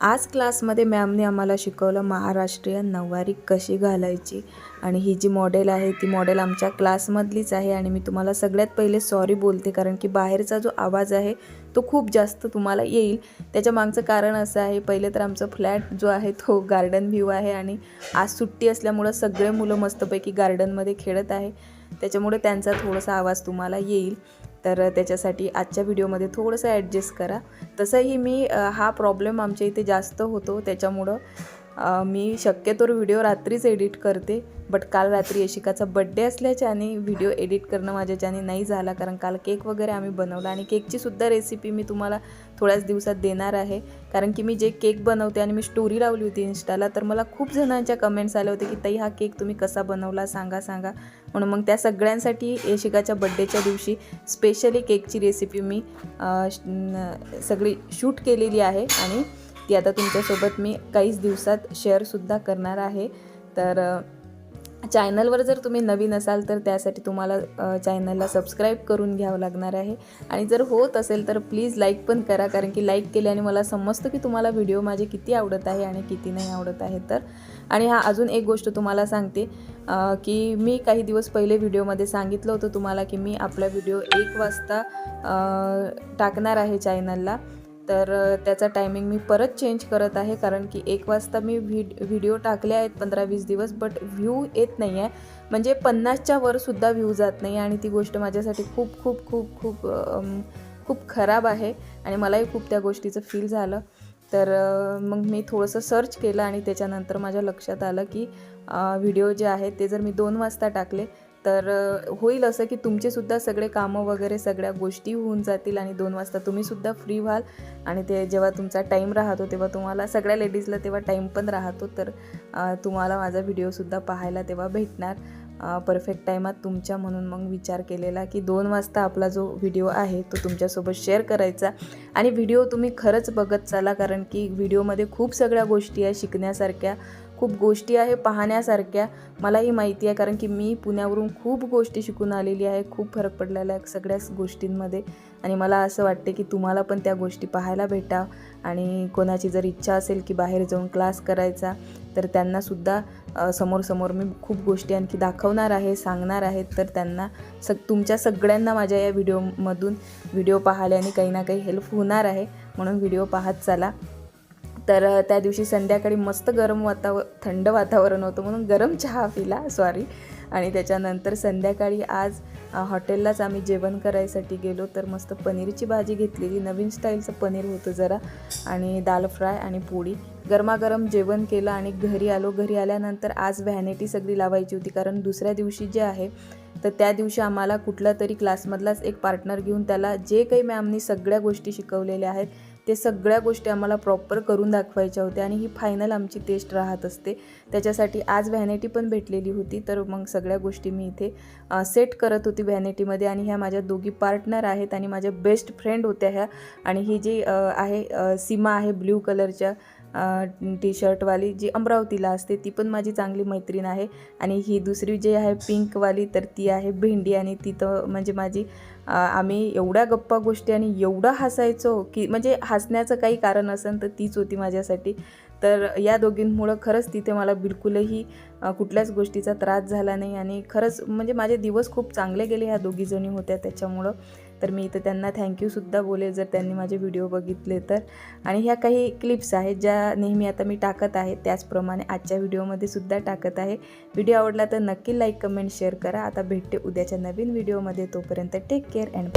आज क्लासमध्ये मॅमने आम्हाला शिकवलं महाराष्ट्रीयन नऊवारी कशी घालायची. आणि ही जी मॉडेल आहे ती मॉडेल आमच्या क्लासमधलीच आहे. आणि मी तुम्हाला सगळ्यात पहिले सॉरी बोलते कारण की बाहेरचा जो आवाज आहे तो खूप जास्त तुम्हाला येईल. त्याच्या मागचं कारण असं आहे पहिले तर आमचं फ्लॅट जो आहे तो गार्डन व्ह्यू आहे. आणि आज सुट्टी असल्यामुळं सगळे मुलं मस्तपैकी गार्डनमध्ये खेळत आहे. त्याच्यामुळे त्यांचा थोडासा आवाज तुम्हाला येईल. तर त्याच्यासाठी आजच्या व्हिडिओमध्ये थोडंसं ॲडजस्ट करा. तसंही मी हा प्रॉब्लेम आमच्या इथे जास्त होतो त्याच्यामुळं मी शक्यतोवर व्हिडिओ रात्रीच एडिट करते बट काल रात्री यशिकाचा बड्डे असल्याच्याने व्हिडिओ एडिट करणं माझ्याच्याने नाही झाला कारण काल केक वगैरे आम्ही बनवला आणि केकचीसुद्धा रेसिपी मी तुम्हाला थोड्याच दिवसात देणार आहे. कारण की मी जे केक बनवते आणि मी स्टोरी लावली होती इन्स्टाला तर मला खूप जणांच्या कमेंट्स आले होते की ताई हा केक तुम्ही कसा बनवला? सांगा सांगा. म्हणून मग त्या सगळ्यांसाठी यशिकाच्या बड्डेच्या दिवशी स्पेशली केकची रेसिपी मी श- सगळी शूट केलेली आहे आणि ती आता तुमच्यासोबत मी काहीच दिवसात शेअरसुद्धा करणार आहे. तर चॅनलवर जर तुम्ही नवीन असाल तर त्यासाठी तुम्हाला चॅनलला सबस्क्राईब करून घ्यावं लागणार आहे. आणि जर होत असेल तर प्लीज लाईक पण करा कारण की लाईक केल्याने मला समजतं की तुम्हाला व्हिडिओ माझे किती आवडत आहे आणि किती नाही आवडत आहे तर. आणि हा अजून एक गोष्ट तुम्हाला सांगते की मी काही दिवस पहिले व्हिडिओमध्ये सांगितलं होतं तुम्हाला की मी आपला व्हिडिओ एक वाजता टाकणार आहे चॅनलला तर त्याचा टायमिंग मी परत चेंज करत आहे. कारण की एक वाजता मी व्हिड व्हिडिओ टाकले आहेत पंधरा वीस दिवस बट व्ह्यू येत नाही आहे म्हणजे पन्नासच्या वरसुद्धा व्ह्यू जात नाही आणि ती गोष्ट माझ्यासाठी खूप खूप खूप खूप खूप खराब आहे आणि मलाही खूप त्या गोष्टीचं फील झालं. तर मग मी थोडंसं सर्च केलं आणि त्याच्यानंतर माझ्या लक्षात आलं की व्हिडिओ जे आहेत ते जर मी दोन वाजता टाकले तर होईल असं की तुमचेसुद्धा सगळे कामं वगैरे सगळ्या गोष्टी होऊन जातील आणि दोन वाजता तुम्हीसुद्धा फ्री व्हाल आणि ते जेव्हा तुमचा टाईम राहतो तेव्हा तुम्हाला सगळ्या लेडीजला तेव्हा टाईम पण राहतो तर तुम्हाला माझा व्हिडिओसुद्धा पाहायला तेव्हा भेटणार. परफेक्ट टायमात तुमच्या म्हणून मग विचार केलेला की दोन वाजता आपला जो व्हिडिओ आहे तो तुमच्यासोबत शेअर करायचा. आणि व्हिडिओ तुम्ही खरंच बघत चाला कारण की व्हिडिओमध्ये खूप सगळ्या गोष्टी आहे शिकण्यासारख्या. खूप गोष्टी आहे पाहण्यासारख्या. मलाही माहिती आहे कारण की मी पुण्यावरून खूप गोष्टी शिकून आलेली आहे. खूप फरक पडलेला आहे सगळ्याच गोष्टींमध्ये. आणि मला असं वाटते की तुम्हाला पण त्या गोष्टी पाहायला भेटा. आणि कोणाची जर इच्छा असेल की बाहेर जाऊन क्लास करायचा तर त्यांनासुद्धा समोर समोर मी खूप गोष्टी आणखी दाखवणार आहे सांगणार आहे. तर त्यांना सग तुमच्या सगळ्यांना माझ्या या व्हिडिओमधून व्हिडिओ पाहिल्याने काही ना काही हेल्प होणार आहे. म्हणून व्हिडिओ पाहत चला. तर त्या दिवशी संध्याकाळी मस्त गरम वातावर थंड वातावरण होतं म्हणून गरम चहा पिला सॉरी आणि त्याच्यानंतर संध्याकाळी आज हॉटेललाच आम्ही जेवण करायसाठी गेलो. तर मस्त पनीरची भाजी घेतलेली. नवीन स्टाईलचं पनीर होतं जरा. आणि दाल फ्राय आणि पोळी. गरमागरम जेवण केलं आणि घरी आलो. घरी आल्यानंतर आज व्हॅनिटी सगळी लावायची होती. कारण दुसऱ्या दिवशी जे आहे तर त्या दिवशी आम्हाला कुठला तरी क्लासमधलाच एक पार्टनर घेऊन त्याला जे काही मॅमनी सगळ्या गोष्टी शिकवलेल्या आहेत ते सगळ्या गोष्टी आम्हाला प्रॉपर करून दाखवायच्या होत्या आणि ही फायनल आमची टेस्ट राहत असते. त्याच्यासाठी आज व्हॅनिटी पण भेटलेली होती तर मग सगळ्या गोष्टी मी इथे सेट करत होती व्हॅनिटीमध्ये आणि ह्या माझ्या दोघी पार्टनर आहेत आणि माझ्या बेस्ट फ्रेंड होत्या ह्या. आणि ही जी आहे सीमा आहे ब्ल्यू कलरच्या टी शर्टवाली जी अमरावतीला असते ती पण माझी चांगली मैत्रीण आहे. आणि ही दुसरी जी आहे पिंकवाली तर ती आहे भेंडी. आणि ती तर म्हणजे माझी आम्ही एवढ्या गप्पा गोष्टी आणि एवढं हसायचो की म्हणजे हसण्याचं काही कारण असेल तर तीच होती माझ्यासाठी. तर या दोघींमुळं खरंच तिथे मला बिलकुलही कुठल्याच गोष्टीचा त्रास झाला नाही. आणि खरंच म्हणजे माझे दिवस खूप चांगले गेले ह्या दोघीजणी होत्या त्याच्यामुळं. तर मी इथं त्यांना थँक्यूसुद्धा बोलेल जर त्यांनी माझे व्हिडिओ बघितले तर. आणि ह्या काही क्लिप्स आहेत ज्या नेहमी आता मी टाकत आहे त्याचप्रमाणे आजच्या व्हिडिओमध्ये सुद्धा टाकत आहे. व्हिडिओ आवडला तर नक्की लाईक कमेंट शेअर करा. आता भेटते उद्याच्या नवीन व्हिडिओमध्ये तोपर्यंत टेक केअर अँड